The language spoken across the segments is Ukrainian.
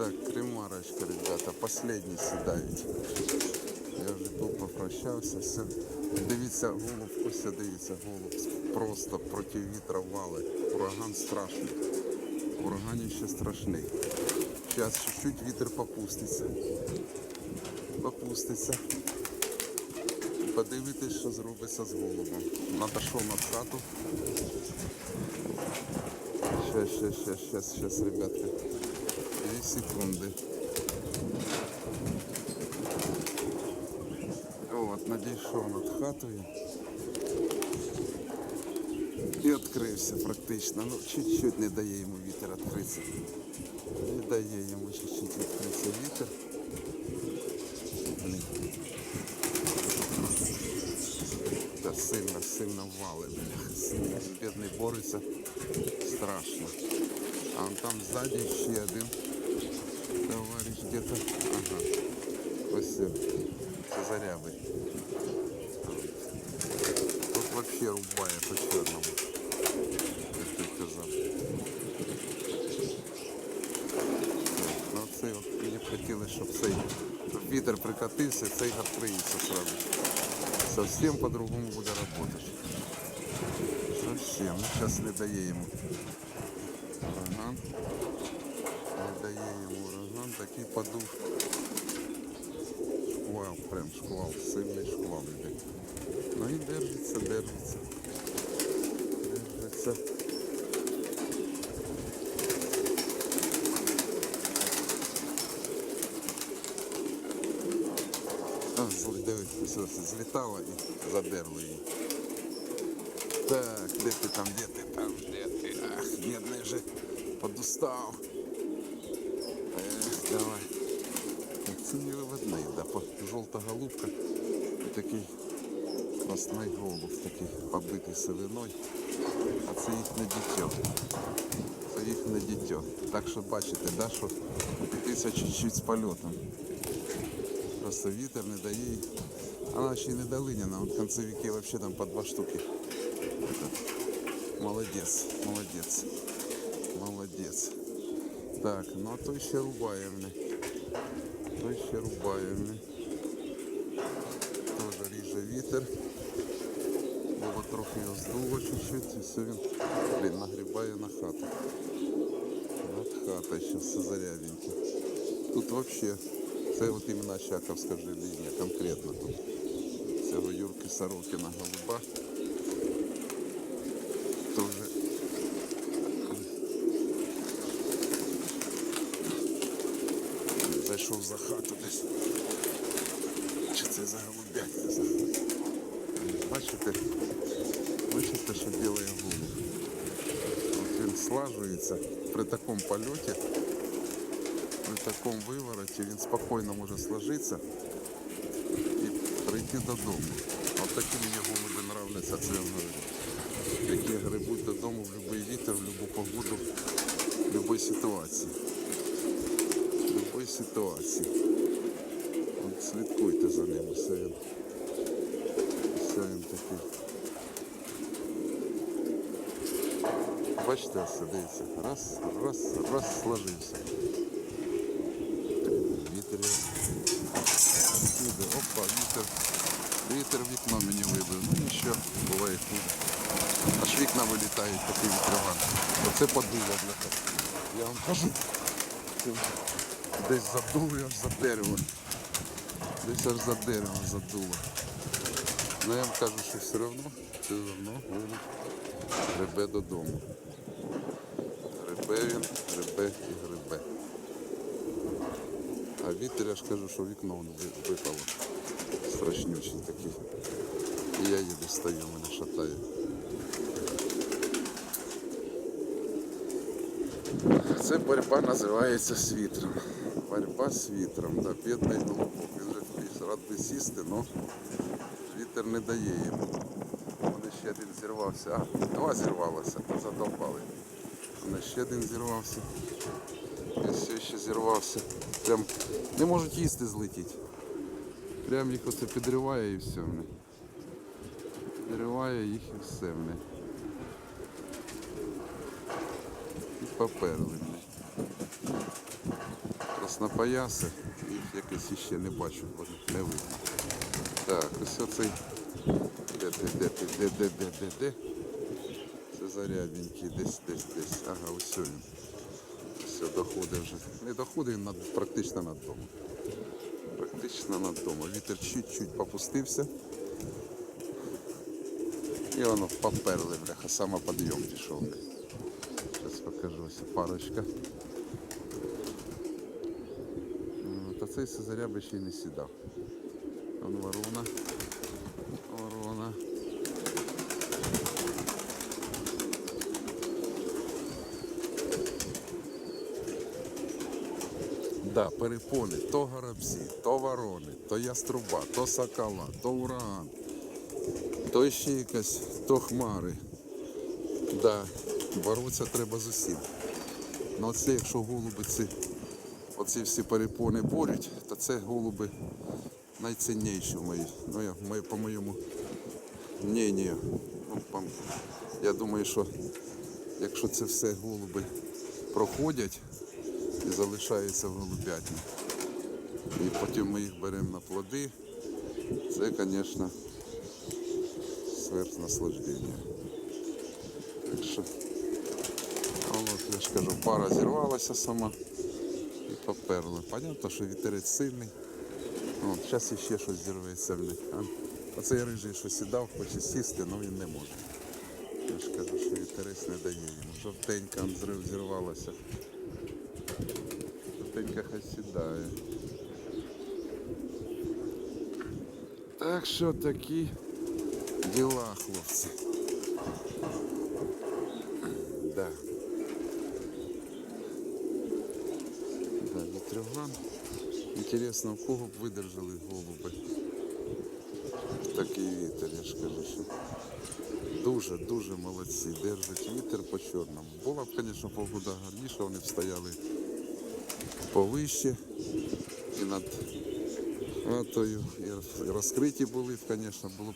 Так, кремарочка, ребята, последній сідають. Я вже тут попрощався, все. Дивіться, голуб, ось дивіться, голуб просто проти вітра вали. Ураган страшний. Ураган ще страшний. Зараз чуть-чуть вітер попуститься. Попуститься. Подивитись, що зробиться з голубом. Надійшов на хату. Щас, щас, щас, щас, щас, ребятки. Дві секунди. От, надійшов над хатою. І відкрився практично. Ну, чуть-чуть не дає йому вітер відкритися. Не дає йому чуть-чуть відкритися вітер. Та сильно, сильно вали, бляха, сильно. Бідний бореться страшно. А он там сзади ще один товарищ где-то. Ага. Ось це це заряби. Тут вообще рубає по чорному. Як ти казав. Так, Ну це от мені б хотілося, щоб цей щоб вітер прикатився, цей відкриється сразу. Совсем по-другому буде работать. Совсем. Ну, сейчас не дає йому. Ураган. Дає йому ураган. Такий подув. Шквал, прям шквал, сильний шквал іде. Ну і держиться, держиться. Держиться. А, дивись, злітала і задерла її. Так, де ти там, де ти там, де ти? Ах, бідний вже подустав. Давай. Це не виводний, да, жовта голубка такий красний голуб, такий побитий сивиною. А це їхнє дитя. Це їхнє дитя. Так що бачите, да, що птиця чуть-чуть з польотом. Просто вітер не дає. Вона ще й не долиняна, от концевики вообще там по два штуки. Это, Молодець, молодець, молодець. Так, ну а той ще рубає мене. Той ще рубає мене. Тоже ріже вітер. Було трохи його здуло чуть-чуть, і все він блін, нагрібає на хату. Над хата ще все зарябеньке. Тут вообще, це от іменно Чаковська же лінія, конкретно тут. Цього Юрки Сорокіна голуба. Тоже зайшов за хату десь. Чи це за голубятня? Не знаю. Бачите? Білий голуб. От він слажується при такому польоті при такому вивороті він спокійно може сложитися і прийти додому. От такі мені голуби нравляться, це я говорю. Які грибуть додому в будь-який вітер, в будь-яку погоду, в будь-якій ситуації. В будь-якій ситуації. Слідкуйте за ним, все. Все він такий. Бачите, дивіться. Раз, раз, раз, сложився. Вітер. Опа, вітер. Вітер вікно мені вибив. Ну нічого, буває хуже. Аж вікна вилітають, такий вітрован. Оце подуло того. Я вам кажу. Десь задуло аж за дерево. Десь аж за дерево задуло. Ну я вам кажу, що все одно, все одно гребе додому. Гребе він, гребе і гребе. А вітер, я ж кажу, що вікно випало. Страшнючий такий. І я їду стою, мене шатає. Це боротьба називається з вітром. Боротьба з вітром. Да, бідний голубок. Він же такий рад би сісти, але вітер не дає йому. Вони ще один зірвався. А, два зірвалося, то задовбали. Вони ще один зірвався. Все ще зірвався. Прям не можуть їсти злетіти. Прям їх оце підриває і все мене. Підриває їх і все мене. І поперли. мене. снопояси, їх якось іще не бачу, не видно. Так, ось оцей. Де де ти, де, де, де, де, де? Це зарябенький, десь, десь, десь. Ага, ось він. Все, доходить вже. Не доходить над, практично над домом. Практично над домом. Вітер чуть-чуть попустився. І воно поперли, бляха, саме підйом пішов. Зараз покажу ось парочка. Та цей Сизаряби ще й не сідав. Ворона. Ворона. Да, перепони, то горобці, то ворони, то яструба, то сокола, то ураган, то ще якась, то хмари. Да, боротися треба з усім. Ну це якщо голуби ці, оці всі перепони борють, то це голуби найцінніші в мої, ну, я, моє- по моєму мнению. Ну, по- я думаю, що якщо це все голуби проходять і залишаються в голубятні, і потім ми їх беремо на плоди, це, звісно, сверхнаслаждення. Так що, от я ж кажу, пара зірвалася сама і поперла. Понятно, що вітерець сильний. От, зараз іще щось зірветься в них. Оцей рижий, що сідав, хоче сісти, але він не може. Я ж кажу, що вітерець не дає йому. Жовтенька зрив зірвалася. Жовтенька хай сідає. Так що такі діла, хлопці. Да. Да, вітрюган. Інтересно, в кого б видержали голуби. Такий вітер, я ж кажу, що дуже-дуже молодці. Держать вітер по чорному. Була б, звісно, погода гарніша, вони б стояли повище і над хатою. І розкриті були б, звісно, було б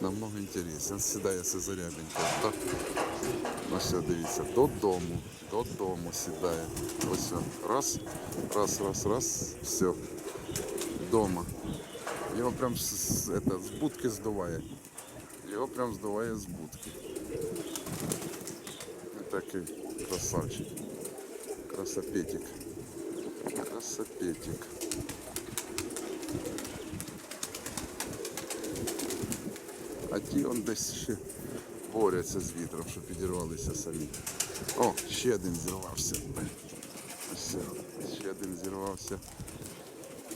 намного інтересно. Сідає Сизарябенько. Так. Ну все, дивіться, додому, додому сідає. Ось він. Раз, раз, раз, раз, все. Дома. Його прям з, з, это, з будки здуває. Його прям здуває з будки. І такий красавчик. Красопетик. Красопетик. А ті он десь ще борються з вітром, щоб підірвалися самі. О, ще один зірвався. Все, ще один зірвався.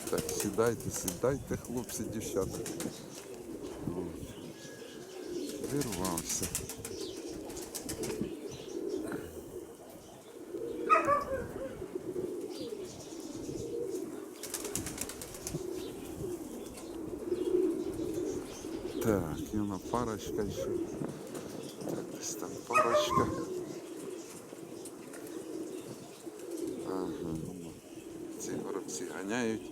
Так, сідайте, сідайте, хлопці, дівчата. От. Зірвався. Так, і вона парочка ще. Так, десь там парочка. Ага, ці горобці ганяють.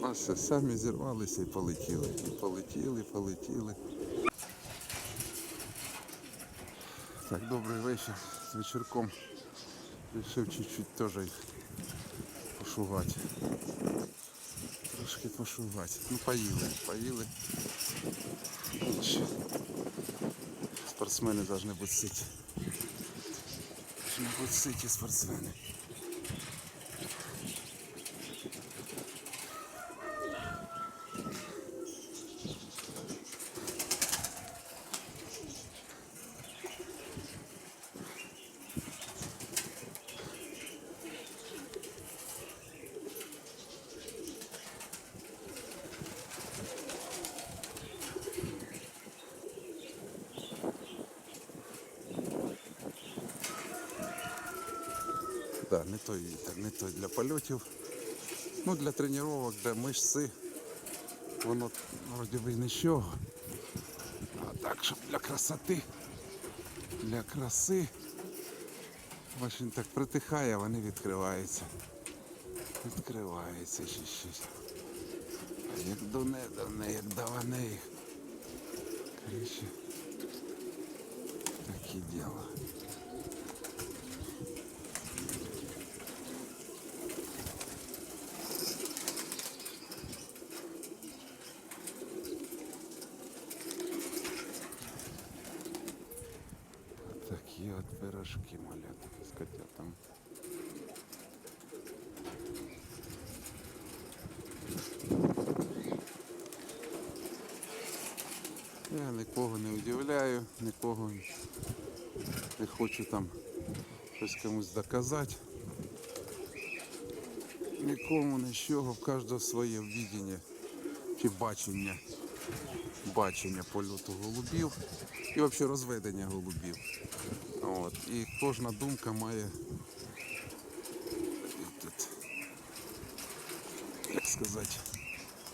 Ну все, самі зірвалися і полетіли. І полетіли, полетіли. Так, добрий вечір. З вечірком вирішив чуть-чуть теж їх пошугати. Трошки пошугати. Ну поїли, поїли. Спортсмени должны бути ситі. Повинні бути ситі спортсмени. Да, не той вітер, не той для польотів. Ну, для тренувань, для мишці. Воно вроді би нічого. А так, щоб для красоти, для краси. Він так притихає, вони відкриваються. Відкриваються ще щось. А як до не, до не, як до вони їх. Короче, такі діла. такі от пирожки малята з котятами. Я нікого не удивляю, нікого не хочу там щось комусь доказати. Нікому нічого, в кожного своє видіння чи бачення, бачення польоту голубів і взагалі розведення голубів. От. І кожна думка має як сказати,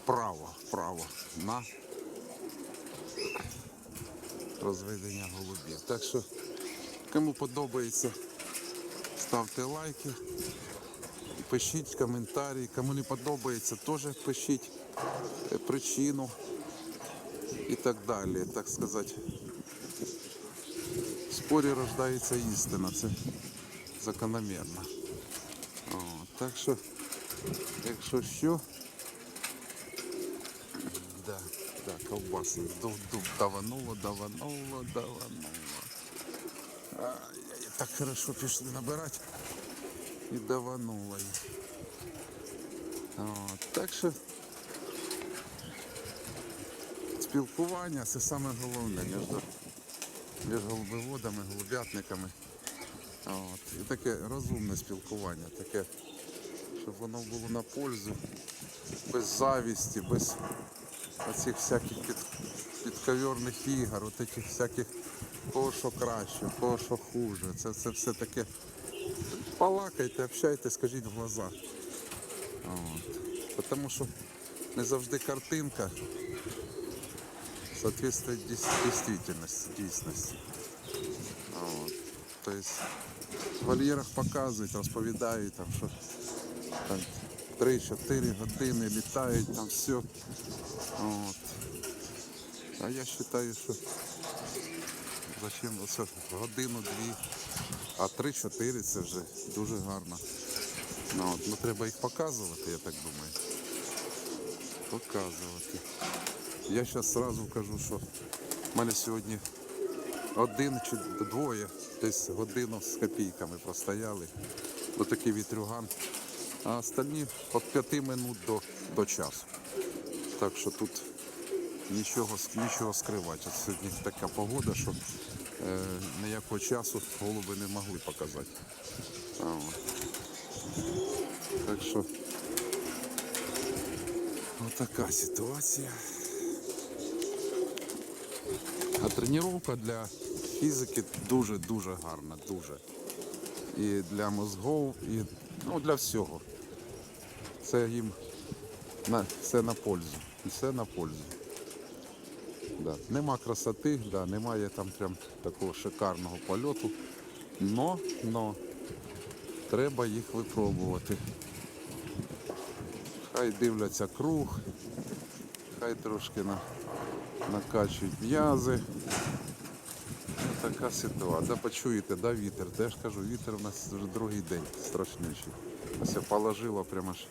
право, право на розведення голубів. Так що, кому подобається, ставте лайки, пишіть коментарі. Кому не подобається, теж пишіть е, причину і так далі. Так сказати, в спорі рождається істина, це закономірно. О, так що, якщо що, да, да, ковбаси давануло, давануло, давануло. Ай, так хорошо пішли набирати і давануло їх. Так що спілкування це саме головне між, між голубоводами, голубятниками. От, і таке розумне спілкування, таке, щоб воно було на пользу, без завісті, без оцих всяких під, підковірних ігор, таких всяких кого що краще, кого що хуже. Це, це все таке. Балакайте, общайте, скажіть в глаза. От. Тому що не завжди картинка соответствует дійс- дійсності, дійсності. От. Тобто в вольєрах показують, розповідають, там, що там 3-4 години літають, там все. От. А я вважаю, що зачем оце годину-дві, а 3-4 це вже дуже гарно. Ну, от, ну, треба їх показувати, я так думаю. Показувати. Я зараз одразу кажу, що в мене сьогодні один чи двоє, десь годину з копійками простояли. Отакий вітрюган. А остальні від 5 минут до, до часу. Так що тут нічого, нічого скривати. От сьогодні така погода, що е, ніякого часу голуби не могли показати. А. Так що отака ситуація. А тренування для фізики дуже-дуже гарна, дуже. І для мозгов, і ну, для всього. Це їм на, все на пользу. Все на пользу. Да. Нема красоти, да, немає там прям такого шикарного польоту. Но, но треба їх випробувати. Хай дивляться круг, хай трошки на, накачують м'язи. Ну, така ситуація. Да, почуєте, да, вітер. Де ж кажу, вітер у нас вже другий день страшніший. Ось положила прямо ж.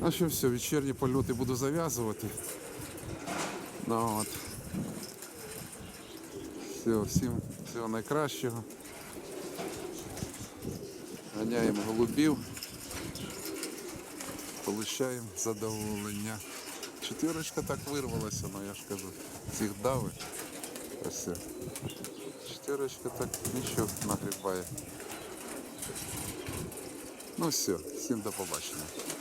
Ну що, все, вечірні польоти буду зав'язувати. Ну, от. Все, всім всього найкращого. Ганяємо голубів. Получаємо задоволення. Четверочка так вирвалася, ну я ж кажу, цих дави. Ось. Четверочка так нічого нагрібає. Ну все, всім до побачення.